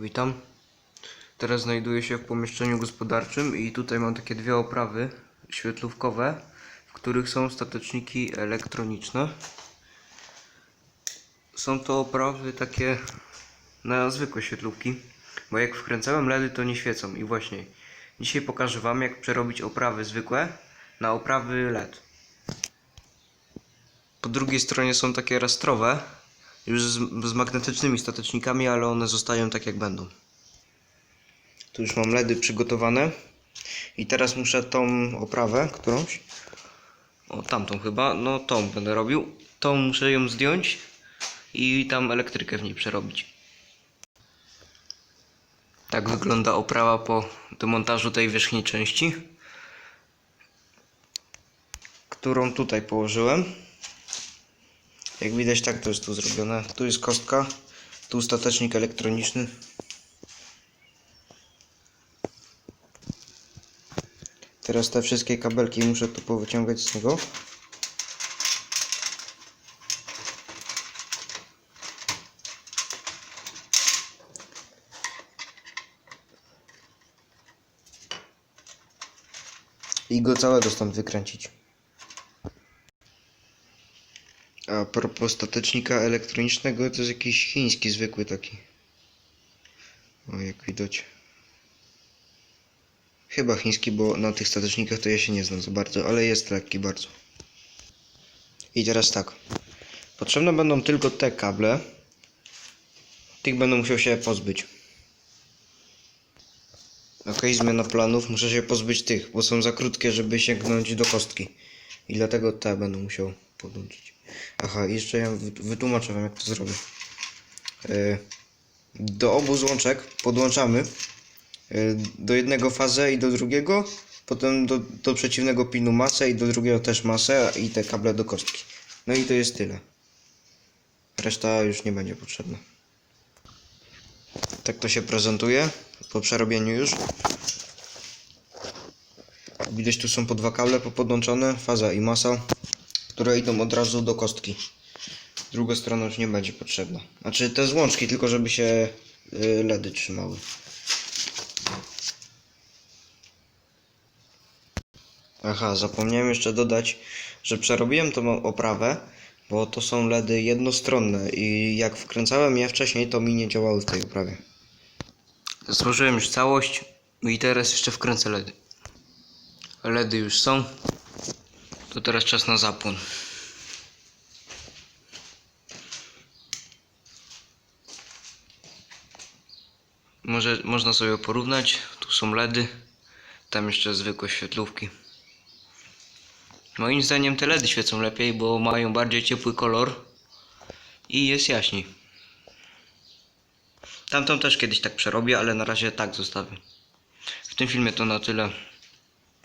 Witam. Teraz znajduję się w pomieszczeniu gospodarczym i tutaj mam takie dwie oprawy świetlówkowe, w których są stateczniki elektroniczne. Są to oprawy takie na zwykłe świetlówki, bo jak wkręcałem LEDy to nie świecą i właśnie dzisiaj pokażę Wam jak przerobić oprawy zwykłe na oprawy LED. Po drugiej stronie są takie rastrowe, już z, z magnetycznymi statecznikami, ale one zostają tak jak będą. Tu już mam LEDy przygotowane i teraz muszę tą oprawę, którąś, o tamtą chyba, no tą będę robił, tą muszę ją zdjąć i tam elektrykę w niej przerobić. Tak wygląda oprawa po demontażu tej wierzchniej części, którą tutaj położyłem. Jak widać tak to jest tu zrobione. Tu jest kostka, tu statecznik elektroniczny. Teraz te wszystkie kabelki muszę tu powyciągać z niego. I go całego stąd wykręcić. A propos statecznika elektronicznego, to jest jakiś chiński zwykły taki. O, jak widać. Chyba chiński, bo na tych statecznikach to ja się nie znam za bardzo, ale jest lekki bardzo. I teraz tak. Potrzebne będą tylko te kable. Tych będę musiał się pozbyć. Ok, zmiana planów. Muszę się pozbyć tych, bo są za krótkie, żeby sięgnąć do kostki. I dlatego te będę musiał podłączyć. Aha, jeszcze ja wy- wytłumaczę wam jak to zrobię. E, Do obu złączek podłączamy e, do jednego fazę i do drugiego, potem do, do przeciwnego pinu masę i do drugiego też masę i te kable do kostki. No i to jest tyle. Reszta już nie będzie potrzebna. Tak to się prezentuje po przerobieniu już. Widać tu są po dwa kable popodłączone, faza i masa, które idą od razu do kostki. Druga strona już nie będzie potrzebna. Znaczy te złączki, tylko żeby się y, LEDy trzymały. Aha, zapomniałem jeszcze dodać, że przerobiłem tą oprawę, bo to są LEDy jednostronne i jak wkręcałem je wcześniej, to mi nie działały w tej oprawie. Złożyłem już całość i teraz jeszcze wkręcę LEDy. LEDy już są. To teraz czas na zapłon. Może, można sobie porównać. Tu są LEDy, tam jeszcze zwykłe świetlówki. Moim zdaniem te LEDy świecą lepiej, bo mają bardziej ciepły kolor i jest jaśniej. Tamtą też kiedyś tak przerobię, ale na razie tak zostawię. W tym filmie to na tyle.